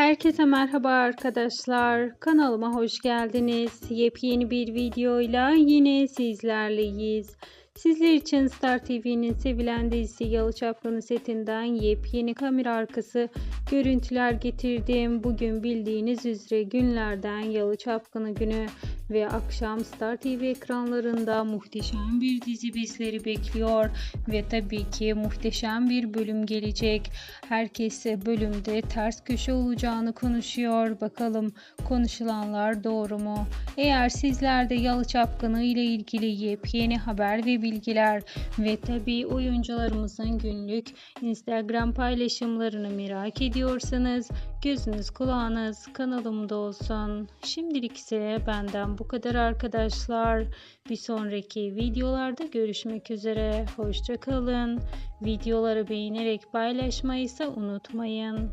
Herkese merhaba arkadaşlar. Kanalıma hoş geldiniz. Yepyeni bir videoyla yine sizlerleyiz. Sizler için Star TV'nin sevilen dizisi Yalı Çapkını setinden yepyeni kamera arkası görüntüler getirdim. Bugün bildiğiniz üzere günlerden Yalı Çapkını günü ve akşam Star TV ekranlarında muhteşem bir dizi bizleri bekliyor ve tabii ki muhteşem bir bölüm gelecek. Herkes bölümde ters köşe olacağını konuşuyor. Bakalım konuşulanlar doğru mu? Eğer sizler de Yalı Çapkını ile ilgili yepyeni haber ve bilgiler ve tabii oyuncularımızın günlük Instagram paylaşımlarını merak ediyorsanız gözünüz kulağınız kanalımda olsun. Şimdilik ise benden bu kadar arkadaşlar. Bir sonraki videolarda görüşmek üzere. Hoşçakalın. Videoları beğenerek paylaşmayı ise unutmayın.